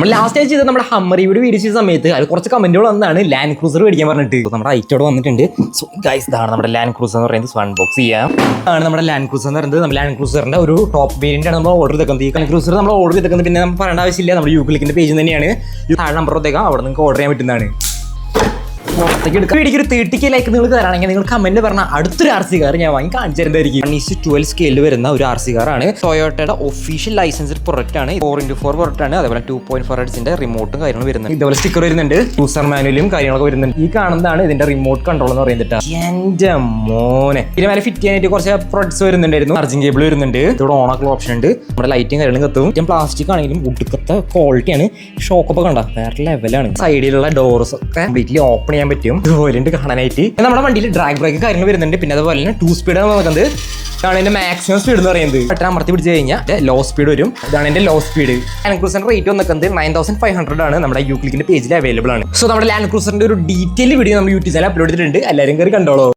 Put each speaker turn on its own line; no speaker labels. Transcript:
നമ്മൾ ലാസ്റ്റ് ചെയ്ത് നമ്മുടെ ഹമ്മറിയുടെ വീഡിയോ ചെയ്ത സമയത്ത് അത് കുറച്ച് കമന്റുകൾ വന്നാണ് ലാൻഡ് ക്രൂസർ മേടിക്കാൻ പറഞ്ഞിട്ട്. നമ്മുടെ ഐറ്റോട് വന്നിട്ടുണ്ട്. സോ ഗൈസ് ഇതാണ് നമ്മുടെ ലാൻഡ് ക്രൂസർ എന്ന് പറയുന്നത്. അൺബോക്സ് ചെയ്യാം. ആണ് നമ്മുടെ ലാൻഡ് ക്രൂസർ എന്ന് പറയുന്നത്. നമ്മുടെ ലാൻഡ് ക്രൂസറിന്റെ ഒരു ടോപ്പ് വേരിയന്റ് ആണ് നമ്മൾ ഓർഡർ ചെയ്തേക്കുന്നത്. ഈ ലാൻഡ് ക്രൂസർ നമ്മൾ ഓർഡർ ചെയ്തേക്കുന്നത് പിന്നെ നമ്മൾ പറയേണ്ട ആവശ്യമില്ല. നമ്മുടെ യൂക്ലിക്കിന്റെ പേജ് തന്നെയാണ്. താഴെ നമ്പർ കൊടുത്തേക്കാം. അവിടെ നിങ്ങൾക്ക് ഓർഡർ ചെയ്യാൻ പറ്റുന്നതാണ്. വീഡിയോക്ക് ഒരു തേർട്ടി ലൈക്ക് നിങ്ങൾ തരാണെങ്കിൽ നിങ്ങൾ കമന്റ് പറഞ്ഞ അടുത്തൊരു ആർ സി കാർ ഞാൻ വാങ്ങി കാണിച്ചു തരുന്നതായിരിക്കും. വൺ ഈസ് ട്വൽവ് സ്കെയിലിൽ വരുന്ന ഒരു ആർ സി കാറാണ് ടൊയോട്ടയുടെ ഒഫീഷ്യൽ ലൈസൻസ്ഡ് പ്രൊഡക്റ്റ് ആണ്. ഫോർ ഇന്റു ഫോർ പ്രൊഡക്റ്റ് ആണ്. അതേപോലെ ടു പോയിന്റ് ഫോർ ഹെഡ്സിന്റെ റിമോട്ടും കാര്യങ്ങളും വരുന്നുണ്ട്. ഇതേപോലെ സ്റ്റിക്കർ വരുന്നുണ്ട്. യൂസർ മാനുവലും കാര്യങ്ങളൊക്കെ വരുന്നുണ്ട്. ഈ കാണുന്നതാണ് ഇതിന്റെ റിമോട്ട് കൺട്രോൾ എന്ന് പറയുന്നത് എന്റെ മോനെ. ഇതിന് മേലെ ഫിറ്റ് ചെയ്യാനായിട്ട് കുറച്ച് പ്രൊഡക്ട്സ് വരുന്നുണ്ടായിരുന്നു. ചാർജിങ് കേബിൾ വരുന്നുണ്ട്. ഇവിടെ ഓൺ ആക്കുള്ള ഓപ്ഷൻ ഉണ്ട്. നമ്മുടെ ലൈറ്റും കാര്യങ്ങളും കത്തും. ഏറ്റവും പ്ലാസ്റ്റിക് ആണെങ്കിലും ഉടുക്കത്തെ ക്വാളിറ്റിയാണ് ഷോക്കൊക്കെ കണ്ട? വേറെ ലെവലാണ് സൈഡിലുള്ള ഡോർസ് ഒക്കെ കംപ്ലീറ്റ്ലി ഓപ്പൺ ചെയ്യാൻ പറ്റും. ഇതുപോലെ ഉണ്ട് കാണാനായിട്ട്. നമ്മുടെ വണ്ടിയിൽ ഡ്രാഗ് ബ്രേക്ക് കാര്യങ്ങൾ വരുന്നുണ്ട്. പിന്നെ അതുപോലെ തന്നെ ടു സ്പീഡ് നോക്കുന്നത് ഇതാണ് എന്റെ മാക്സിമം സ്പീഡ് എന്ന് പറയുന്നത്. പെട്ടെന്ന് അമർത്തി പിടിച്ച് കഴിഞ്ഞാൽ ലോ സ്പീഡ് വരും. ഇതാണ് എന്റെ ലോ സ്പീഡ് ലാൻഡ് ക്രൂസറിന്റെ റേറ്റ് വന്നിക്കുന്നത് നയൻ തൗസൻഡ് ഫൈവ് ഹൺഡ്രഡ് ആണ്. നമ്മുടെ യൂക്ലിക്കിന്റെ പേജിൽ അവൈലബിൾ ആണ്. സോ നമ്മുടെ ലാൻഡ് ക്രൂസറിന്റെ ഒരു ഡീറ്റെയിൽ വീഡിയോ നമ്മൾ യൂട്യൂബ് ചാനൽ അപ്ലോഡ് ചെയ്തിട്ടുണ്ട്. എല്ലാവരും കയറി കണ്ടോളൂ.